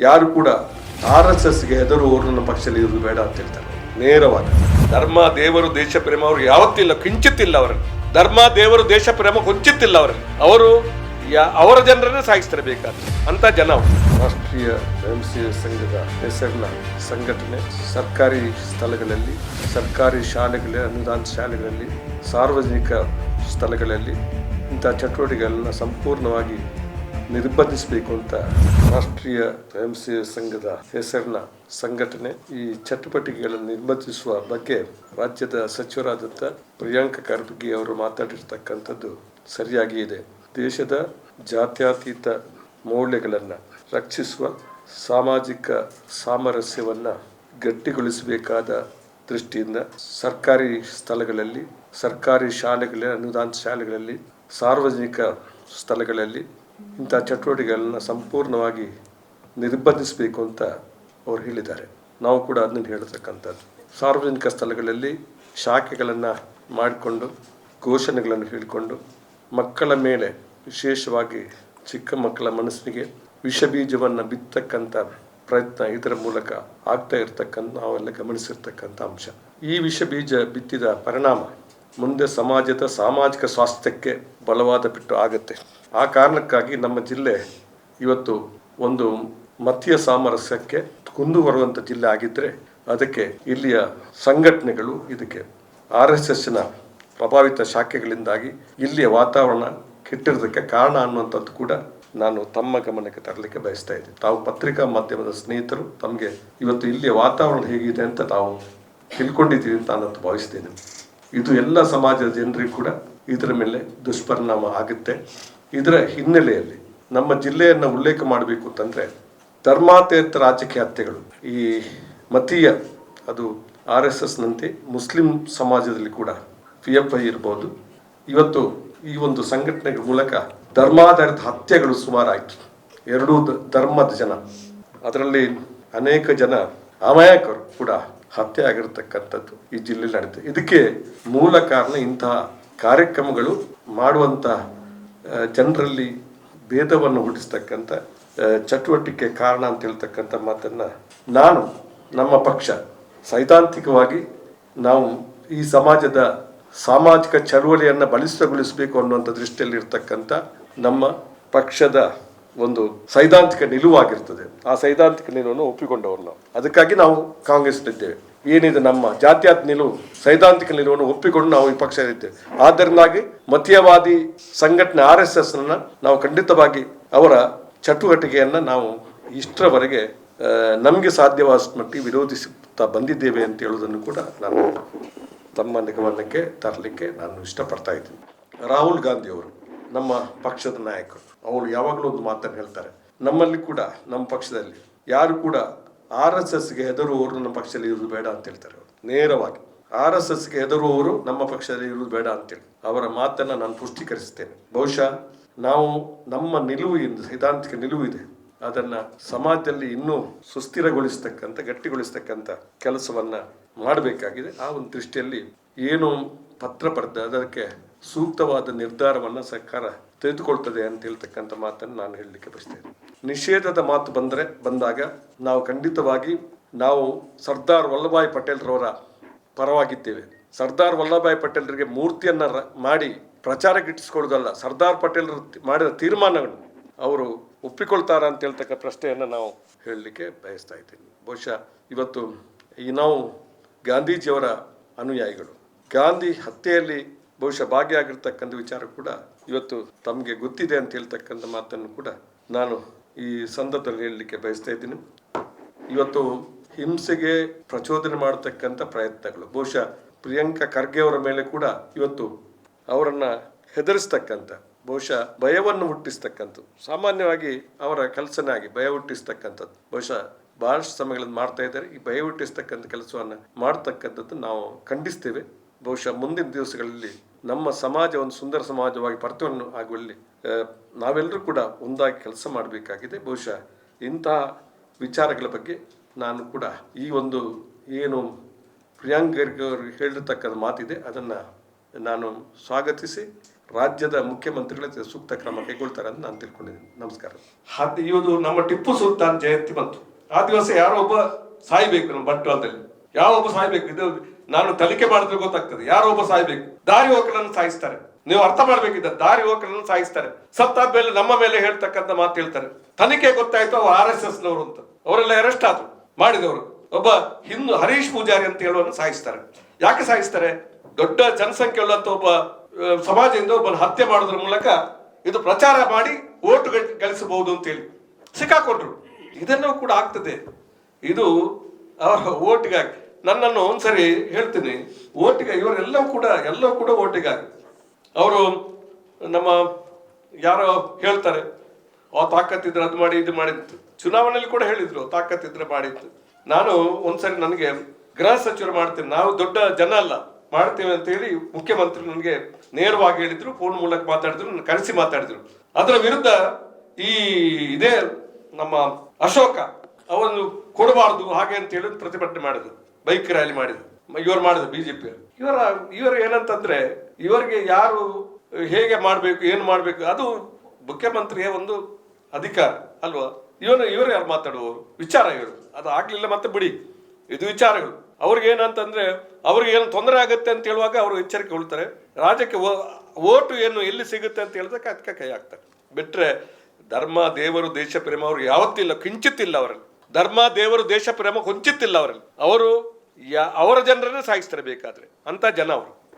ಯಾರು ಕೂಡ R S ಎಸ್ಗೆ ಹೆದರುವವರು ನನ್ನ ಪಕ್ಷದಲ್ಲಿ ಇರುವುದು ಬೇಡ ಅಂತ ಹೇಳ್ತಾರೆ. ನೇರವಾಗಿ. ಧರ್ಮ, ದೇವರು, ದೇಶ, ಪ್ರೇಮ, ಅವರು ಯಾವತ್ತಿಲ್ಲ ಕಿಂಚಿತ್ತಿಲ್ಲ ಅವರನ್ನು ಧರ್ಮ, ದೇವರು, ದೇಶ, ಪ್ರೇಮ ಕೊಂಚಿತ್ತಿಲ್ಲ ಅವರನ್ನು ಅವರು ಅವರ ಜನರನ್ನೇ ಸಾಗಿಸ್ತಿರಬೇಕಾದ್ರೆ ಅಂತ ಜನ ರಾಷ್ಟ್ರೀಯ ಸ್ವಯಂ ಸೇವಕ ಸಂಘದ ಹೆಸರಿನ ಸಂಘಟನೆ ಸರ್ಕಾರಿ ಸ್ಥಳಗಳಲ್ಲಿ, ಸರ್ಕಾರಿ ಶಾಲೆಗಳಲ್ಲಿ ಅನುದಾನ ಶಾಲೆಗಳಲ್ಲಿ, ಸಾರ್ವಜನಿಕ ಸ್ಥಳಗಳಲ್ಲಿ ಇಂಥ ಚಟುವಟಿಕೆಗಳನ್ನ ಸಂಪೂರ್ಣವಾಗಿ ನಿರ್ಬಂಧಿಸಬೇಕು ಅಂತ ರಾಷ್ಟ್ರೀಯ ಸ್ವಯಂ ಸೇವೆ ಸಂಘದ ಹೆಸರಿನ ಸಂಘಟನೆ ಈ ಚಟುವಟಿಕೆಗಳನ್ನು ನಿರ್ಬಂಧಿಸುವ ಬಗ್ಗೆ ರಾಜ್ಯದ ಸಚಿವರಾದಂಥ ಪ್ರಿಯಾಂಕ ಖರ್ಗೆ ಅವರು ಮಾತಾಡಿರ್ತಕ್ಕಂಥದ್ದು ಸರಿಯಾಗಿ ಇದೆ. ದೇಶದ ಜಾತ್ಯತೀತ ಮೌಲ್ಯಗಳನ್ನು ರಕ್ಷಿಸುವ ಸಾಮಾಜಿಕ ಸಾಮರಸ್ಯವನ್ನು ಗಟ್ಟಿಗೊಳಿಸಬೇಕಾದ ದೃಷ್ಟಿಯಿಂದ ಸರ್ಕಾರಿ ಸ್ಥಳಗಳಲ್ಲಿ, ಸರ್ಕಾರಿ ಶಾಲೆಗಳ ಅನುದಾನ ಶಾಲೆಗಳಲ್ಲಿ, ಸಾರ್ವಜನಿಕ ಸ್ಥಳಗಳಲ್ಲಿ ಇಂಥ ಚಟುವಟಿಕೆಗಳನ್ನ ಸಂಪೂರ್ಣವಾಗಿ ನಿರ್ಬಂಧಿಸಬೇಕು ಅಂತ ಅವರು ಹೇಳಿದ್ದಾರೆ. ನಾವು ಕೂಡ ಅದನ್ನು ಹೇಳ್ತಕ್ಕಂಥದ್ದು. ಸಾರ್ವಜನಿಕ ಸ್ಥಳಗಳಲ್ಲಿ ಶಾಖೆಗಳನ್ನು ಮಾಡಿಕೊಂಡು, ಘೋಷಣೆಗಳನ್ನು ಹೇಳಿಕೊಂಡು, ಮಕ್ಕಳ ಮೇಲೆ ವಿಶೇಷವಾಗಿ ಚಿಕ್ಕ ಮಕ್ಕಳ ಮನಸ್ಸಿಗೆ ವಿಷ ಬೀಜವನ್ನು ಬಿತ್ತಕ್ಕಂಥ ಪ್ರಯತ್ನ ಇದರ ಮೂಲಕ ಆಗ್ತಾ ಇರತಕ್ಕಂಥ ನಾವೆಲ್ಲ ಗಮನಿಸಿರ್ತಕ್ಕಂಥ ಅಂಶ. ಈ ವಿಷ ಬೀಜ ಬಿತ್ತಿದ ಪರಿಣಾಮ ಮುಂದೆ ಸಮಾಜದ ಸಾಮಾಜಿಕ ಸ್ವಾಸ್ಥ್ಯಕ್ಕೆ ಬಲವಾದ ಬಿಟ್ಟು ಆಗುತ್ತೆ. ಆ ಕಾರಣಕ್ಕಾಗಿ ನಮ್ಮ ಜಿಲ್ಲೆ ಇವತ್ತು ಒಂದು ಮತೀಯ ಸಾಮರಸ್ಯಕ್ಕೆ ಕುಂದು ಬರುವಂಥ ಜಿಲ್ಲೆ ಆಗಿದ್ದರೆ ಅದಕ್ಕೆ ಇಲ್ಲಿಯ ಸಂಘಟನೆಗಳು ಇದಕ್ಕೆ ಆರ್ ಎಸ್ ಎಸ್ನ ಪ್ರಭಾವಿತ ಶಾಖೆಗಳಿಂದಾಗಿ ಇಲ್ಲಿಯ ವಾತಾವರಣ ಕೆಟ್ಟಿರೋದಕ್ಕೆ ಕಾರಣ ಅನ್ನುವಂಥದ್ದು ಕೂಡ ನಾನು ತಮ್ಮ ಗಮನಕ್ಕೆ ತರಲಿಕ್ಕೆ ಬಯಸ್ತಾ ಇದ್ದೀನಿ ತಾವು ಪತ್ರಿಕಾ ಮಾಧ್ಯಮದ ಸ್ನೇಹಿತರು, ತಮಗೆ ಇವತ್ತು ಇಲ್ಲಿಯ ವಾತಾವರಣ ಹೇಗಿದೆ ಅಂತ ತಾವು ತಿಳ್ಕೊಂಡಿದ್ದೀವಿ ಅಂತ ನಾನು ಭಾವಿಸ್ತೇನೆ. ಇದು ಎಲ್ಲ ಸಮಾಜದ ಜನರಿಗೂ ಕೂಡ ಇದರ ಮೇಲೆ ದುಷ್ಪರಿಣಾಮ ಆಗುತ್ತೆ. ಇದರ ಹಿನ್ನೆಲೆಯಲ್ಲಿ ನಮ್ಮ ಜಿಲ್ಲೆಯನ್ನು ಉಲ್ಲೇಖ ಮಾಡಬೇಕು ಅಂತಂದ್ರೆ ಧರ್ಮಾತೇತ ರಾಜಕೀಯ ಹತ್ಯೆಗಳು. ಈ ಮತೀಯ, ಅದು ಆರ್ ಎಸ್ ಎಸ್ನಂತೆ ಮುಸ್ಲಿಂ ಸಮಾಜದಲ್ಲಿ ಕೂಡ ಪಿ ಎಫ್ ಐ ಇರ್ಬೋದು. ಇವತ್ತು ಈ ಒಂದು ಸಂಘಟನೆಗಳ ಮೂಲಕ ಧರ್ಮಾಧಾರಿತ ಹತ್ಯೆಗಳು ಸುಮಾರಾಯಿತು. ಎರಡೂ ಧರ್ಮದ ಜನ. ಅದರಲ್ಲಿ ಅನೇಕ ಜನ ಅಮಾಯಕರು ಕೂಡ ಹತ್ಯೆ ಆಗಿರತಕ್ಕಂಥದ್ದು ಈ ಜಿಲ್ಲೆಯಲ್ಲಿ ನಡೀತದೆ. ಇದಕ್ಕೆ ಮೂಲ ಕಾರಣ ಇಂತಹ ಕಾರ್ಯಕ್ರಮಗಳು ಮಾಡುವಂಥ ಜನರಲ್ಲಿ ಭೇದವನ್ನು ಹುಟ್ಟಿಸ್ತಕ್ಕಂಥ ಚಟುವಟಿಕೆ ಕಾರಣ ಅಂತ ಹೇಳ್ತಕ್ಕಂಥ ಮಾತನ್ನು ನಾನು, ನಮ್ಮ ಪಕ್ಷ ಸೈದ್ಧಾಂತಿಕವಾಗಿ ನಾವು ಈ ಸಮಾಜದ ಸಾಮಾಜಿಕ ಚಳುವಳಿಯನ್ನು ಬಲಿಷ್ಠಗೊಳಿಸಬೇಕು ಅನ್ನುವಂಥ ದೃಷ್ಟಿಯಲ್ಲಿ ಇರ್ತಕ್ಕಂಥ ನಮ್ಮ ಪಕ್ಷದ ಒಂದು ಸೈದ್ಧಾಂತಿಕ ನಿಲುವಾಗಿರ್ತದೆ. ಆ ಸೈದ್ಧಾಂತಿಕ ನಿಲುವನ್ನು ಒಪ್ಪಿಕೊಂಡವರು ನಾವು. ಅದಕ್ಕಾಗಿ ನಾವು ಕಾಂಗ್ರೆಸ್ನಲ್ಲಿದ್ದೇವೆ. ಏನಿದೆ ನಮ್ಮ ಜಾತ್ಯಾತ್ ನಿಲುವು, ಸೈದ್ಧಾಂತಿಕ ನಿಲುವನ್ನು ಒಪ್ಪಿಕೊಂಡು ನಾವು ಈ ಪಕ್ಷದಲ್ಲಿದ್ದೇವೆ. ಆದ್ದರಿಂದಾಗಿ ಮತೀಯವಾದಿ ಸಂಘಟನೆ ಆರ್ ಎಸ್ ಎಸ್ ನಾವು ಖಂಡಿತವಾಗಿ ಅವರ ಚಟುವಟಿಕೆಯನ್ನ ನಾವು ಇಷ್ಟರವರೆಗೆ ನಮಗೆ ಸಾಧ್ಯವಾದಷ್ಟು ಮಟ್ಟಿಗೆ ವಿರೋಧಿಸುತ್ತಾ ಬಂದಿದ್ದೇವೆ ಅಂತ ಹೇಳುವುದನ್ನು ಕೂಡ ನಾನು ತಮ್ಮ ನಿಗಮನಕ್ಕೆ ತರಲಿಕ್ಕೆ ನಾನು ಇಷ್ಟಪಡ್ತಾ ಇದ್ದೀನಿ. ರಾಹುಲ್ ಗಾಂಧಿ ಅವರು. ನಮ್ಮ ಪಕ್ಷದ ನಾಯಕರು. ಅವರು ಯಾವಾಗಲೂ ಒಂದು ಮಾತನ್ನು ಹೇಳ್ತಾರೆ. ನಮ್ಮಲ್ಲಿ ಕೂಡ, ನಮ್ಮ ಪಕ್ಷದಲ್ಲಿ ಯಾರು ಕೂಡ ಆರ್ ಎಸ್ ಎಸ್ಗೆ ಹೆದರುವವರು ನಮ್ಮ ಪಕ್ಷದಲ್ಲಿ ಇರುವುದು ಬೇಡ ಅಂತ ಹೇಳ್ತಾರೆ ಅವರು. ನೇರವಾಗಿ ಆರ್ ಎಸ್ ಎಸ್ಗೆ ಹೆದರುವವರು ನಮ್ಮ ಪಕ್ಷದಲ್ಲಿ ಇರುವುದು ಬೇಡ ಅಂತೇಳಿ ಅವರ ಮಾತನ್ನು ನಾನು ಪುಷ್ಟೀಕರಿಸುತ್ತೇನೆ. ಬಹುಶಃ ನಾವು ನಮ್ಮ ನಿಲುವು ಸೈದ್ಧಾಂತಿಕ ನಿಲುವು ಇದೆ. ಅದನ್ನ ಸಮಾಜದಲ್ಲಿ ಇನ್ನೂ ಸುಸ್ಥಿರಗೊಳಿಸ್ತಕ್ಕಂಥ, ಗಟ್ಟಿಗೊಳಿಸ್ತಕ್ಕಂಥ ಕೆಲಸವನ್ನ ಮಾಡಬೇಕಾಗಿದೆ. ಆ ಒಂದು ದೃಷ್ಟಿಯಲ್ಲಿ ಏನು ಪತ್ರ ಪಡೆದ ಅದಕ್ಕೆ ಸೂಕ್ತವಾದ ನಿರ್ಧಾರವನ್ನು ಸರ್ಕಾರ ತೆಗೆದುಕೊಳ್ತದೆ ಅಂತ ಹೇಳ್ತಕ್ಕಂಥ ಮಾತನ್ನು ನಾನು ಹೇಳಲಿಕ್ಕೆ ಬಯಸ್ತೇನೆ. ನಿಷೇಧದ ಮಾತು ಬಂದರೆ, ಬಂದಾಗ ನಾವು ಖಂಡಿತವಾಗಿ ನಾವು ಸರ್ದಾರ್ ವಲ್ಲಭಾಯ್ ಪಟೇಲ್ರವರ ಪರವಾಗಿದ್ದೇವೆ. ಸರ್ದಾರ್ ವಲ್ಲಭಾಯ್ ಪಟೇಲ್ರಿಗೆ ಮೂರ್ತಿಯನ್ನು ಮಾಡಿ ಪ್ರಚಾರಕ್ಕೆ ಇಟ್ಟಿಸ್ಕೊಳ್ಳೋದಲ್ಲ, ಸರ್ದಾರ್ ಪಟೇಲ್ ಮಾಡಿದ ತೀರ್ಮಾನಗಳು ಅವರು ಒಪ್ಪಿಕೊಳ್ತಾರ ಅಂತ ಹೇಳ್ತಕ್ಕ ಪ್ರಶ್ನೆಯನ್ನು ನಾವು ಹೇಳಲಿಕ್ಕೆ ಬಯಸ್ತಾ ಇದ್ದೀನಿ. ಬಹುಶಃ ಇವತ್ತು ಈ ನಾವು ಗಾಂಧೀಜಿಯವರ ಅನುಯಾಯಿಗಳು. ಗಾಂಧಿ ಹತ್ಯೆಯಲ್ಲಿ ಬಹುಶಃ ಭಾಗಿಯಾಗಿರ್ತಕ್ಕಂಥ ವಿಚಾರ ಕೂಡ ಇವತ್ತು ತಮಗೆ ಗೊತ್ತಿದೆ ಅಂತ ಹೇಳ್ತಕ್ಕಂಥ ಮಾತನ್ನು ಕೂಡ ನಾನು ಈ ಸಂದರ್ಭದಲ್ಲಿ ಹೇಳಲಿಕ್ಕೆ ಬಯಸ್ತಾ ಇದ್ದೀನಿ. ಇವತ್ತು ಹಿಂಸೆಗೆ ಪ್ರಚೋದನೆ ಮಾಡತಕ್ಕಂಥ ಪ್ರಯತ್ನಗಳು, ಬಹುಶಃ ಪ್ರಿಯಾಂಕಾ ಖರ್ಗೆ ಅವರ ಮೇಲೆ ಕೂಡ ಇವತ್ತು ಅವರನ್ನ ಹೆದರಿಸ್ತಕ್ಕಂಥ, ಬಹುಶಃ ಭಯವನ್ನು ಹುಟ್ಟಿಸ್ತಕ್ಕಂಥದ್ದು, ಸಾಮಾನ್ಯವಾಗಿ ಅವರ ಕೆಲಸನೇ ಆಗಿ ಭಯ ಹುಟ್ಟಿಸ್ತಕ್ಕಂಥದ್ದು, ಬಹುಶಃ ಬಹಳಷ್ಟು ಸಮಯಗಳನ್ನು ಮಾಡ್ತಾ ಇದ್ದಾರೆ. ಈ ಭಯ ಹುಟ್ಟಿಸ್ತಕ್ಕಂಥ ಕೆಲಸವನ್ನು ಮಾಡ್ತಕ್ಕಂಥದ್ದು ನಾವು ಖಂಡಿಸ್ತೇವೆ. ಬಹುಶಃ ಮುಂದಿನ ದಿವಸಗಳಲ್ಲಿ ನಮ್ಮ ಸಮಾಜ ಒಂದು ಸುಂದರ ಸಮಾಜವಾಗಿ ಪರ್ತವನ್ನು ಆಗುವಲ್ಲಿ ನಾವೆಲ್ಲರೂ ಕೂಡ ಒಂದಾಗಿ ಕೆಲಸ ಮಾಡಬೇಕಾಗಿದೆ. ಬಹುಶಃ ಇಂತಹ ವಿಚಾರಗಳ ಬಗ್ಗೆ ನಾನು ಕೂಡ ಈ ಒಂದು ಏನು ಪ್ರಿಯಾಂಕ್ ಹೇಳಿರ್ತಕ್ಕಂಥ ಮಾತಿದೆ. ಅದನ್ನು ನಾನು ಸ್ವಾಗತಿಸಿ ರಾಜ್ಯದ ಮುಖ್ಯಮಂತ್ರಿಗಳ ಸೂಕ್ತ ಕ್ರಮ ಕೈಗೊಳ್ತಾರೆ ಅಂತ ನಾನು ತಿಳ್ಕೊಂಡಿದ್ದೀನಿ. ನಮಸ್ಕಾರ. ಹದ್ ಇವತ್ತು ನಮ್ಮ ಟಿಪ್ಪು ಸುಲ್ತಾನ್ ಜಯಂತಿ ಬಂತು. ಆ ದಿವಸ ಯಾರೋ ಒಬ್ಬ ಸಾಯ್ಬೇಕು ನಮ್ಮ ಬಂಟ್ವಾಳದಲ್ಲಿ ಯಾವ ಒಬ್ಬ ಸಾಯ್ಬೇಕು. ಇದು ನಾನು ತಲಿಕೆ ಮಾಡಿದ್ರೆ ಗೊತ್ತಾಗ್ತದೆ. ಯಾರೋ ಒಬ್ಬ ಸಾಯ್ಬೇಕು. ದಾರಿ ಹೋಕರನ್ನು ಸಾಯಿಸ್ತಾರೆ. ನೀವು ಅರ್ಥ ಮಾಡ್ಬೇಕಿದ್ದ ದಾರಿ ಹೋಕರನ್ನು ಸಾಯಿಸ್ತಾರೆ. ಸತ್ತಾದ್ಮೇಲೆ ನಮ್ಮ ಮೇಲೆ ಹೇಳ್ತಕ್ಕಂಥ ಮಾತು ಹೇಳ್ತಾರೆ. ತನಿಖೆ ಗೊತ್ತಾಯ್ತು ಅವ್ರು ಆರ್ ಎಸ್ ಎಸ್ ನವರು ಅಂತ. ಅವರೆಲ್ಲ ಅರೆಸ್ಟ್ ಆದ್ರು, ಮಾಡಿದವರು. ಒಬ್ಬ ಹಿಂದೂ ಹರೀಶ್ ಪೂಜಾರಿ ಅಂತ ಹೇಳುವನ್ನು ಸಾಯಿಸ್ತಾರೆ. ಯಾಕೆ ಸಾಯಿಸ್ತಾರೆ? ದೊಡ್ಡ ಜನಸಂಖ್ಯೆ ಉಳ್ಳಂತ ಒಬ್ಬ ಸಮಾಜದಿಂದ ಒಬ್ಬನ ಹತ್ಯೆ ಮಾಡೋದ್ರ ಮೂಲಕ ಇದು ಪ್ರಚಾರ ಮಾಡಿ ಓಟು ಗಳ- ಗಳಿಸಬಹುದು ಅಂತೇಳಿ ಸಿಕ್ಕಾಕೊಂಡ್ರು. ಇದನ್ನು ಕೂಡ ಆಗ್ತದೆ. ಇದು ಓಟಿಗಾಗಿ. ನನ್ನನ್ನು ಒಂದ್ಸರಿ ಹೇಳ್ತೀನಿ. ಓಟಿಗೆ ಇವರೆಲ್ಲವೂ ಕೂಡ, ಎಲ್ಲವೂ ಕೂಡ ಓಟಿಗಾಗಿ. ಅವರು ನಮ್ಮ ಯಾರೋ ಹೇಳ್ತಾರೆ, ಆ ತಾಕತ್ತಿದ್ರೆ ಅದು ಮಾಡಿ, ಇದು ಮಾಡಿತ್ತು ಚುನಾವಣೆಯಲ್ಲಿ ಕೂಡ ಹೇಳಿದ್ರು ತಾಕತ್ತಿದ್ರೆ ಮಾಡಿತ್ತು ನಾನು ಒಂದ್ಸರಿ ನನಗೆ ಗೃಹ ಸಚಿವರು ಮಾಡ್ತೀನಿ. ನಾವು ದೊಡ್ಡ ಜನ ಅಲ್ಲ, ಮಾಡ್ತೇವೆ ಅಂತ ಹೇಳಿ ಮುಖ್ಯಮಂತ್ರಿ ನನಗೆ ನೇರವಾಗಿ ಹೇಳಿದ್ರು, ಫೋನ್ ಮೂಲಕ ಮಾತಾಡಿದ್ರು ಕರೆಸಿ ಮಾತಾಡಿದ್ರು. ಅದರ ವಿರುದ್ಧ ಈ, ಇದೇ ನಮ್ಮ ಅಶೋಕ ಅವನು ಕೊಡಬಾರ್ದು, ಹಾಗೆ ಅಂತ ಹೇಳಿ ಪ್ರತಿಭಟನೆ ಮಾಡಿದ್ರು. ಬೈಕ್ ರ್ಯಾಲಿ ಮಾಡಿದ್ರು. ಇವರು ಮಾಡಿದ್ರು ಬಿಜೆಪಿ ಇವರ, ಇವರು ಏನಂತಂದ್ರೆ, ಇವರಿಗೆ ಯಾರು ಹೇಗೆ ಮಾಡಬೇಕು, ಏನು ಮಾಡಬೇಕು, ಅದು ಮುಖ್ಯಮಂತ್ರಿಯ ಒಂದು ಅಧಿಕಾರ, ಅಲ್ವಾ? ಇವನು, ಇವರು ಯಾರು ಮಾತಾಡುವವರು? ವಿಚಾರ ಇವರು. ಅದು ಆಗ್ಲಿಲ್ಲ ಮತ್ತೆ ಬಿಡಿ. ಇದು ವಿಚಾರಗಳು. ಅವ್ರಿಗೆ ಏನಂತಂದ್ರೆ, ಅವ್ರಿಗೆ ಏನು ತೊಂದರೆ ಆಗುತ್ತೆ ಅಂತ ಹೇಳುವಾಗ ಅವರು ಎಚ್ಚರಿಕೆ ಉಳ್ತಾರೆ. ರಾಜ್ಯಕ್ಕೆ ಓಟು ಏನು ಎಲ್ಲಿ ಸಿಗುತ್ತೆ ಅಂತ ಹೇಳಿದಾಗ ಅದಕ್ಕೆ ಕೈ ಹಾಕ್ತಾರೆ. ಬಿಟ್ರೆ ಧರ್ಮ, ದೇವರು, ದೇಶ, ಪ್ರೇಮ ಅವ್ರಿಗೆ ಯಾವತ್ತಿಲ್ಲ ಕಿಂಚಿತ್ತಿಲ್ಲ ಅವರಲ್ಲಿ. ಧರ್ಮ ದೇವರು ದೇಶ ಪ್ರೇಮ ಕೊಂಚಿತ್ತಿಲ್ಲ ಅವರಲ್ಲಿ. ಅವರು ಯಾ ಅವರ ಜನರನ್ನೇ ಸಾಗಿಸ್ತಾರೆ ಬೇಕಾದ್ರೆ. ಅಂತ ಜನ ಅವರು.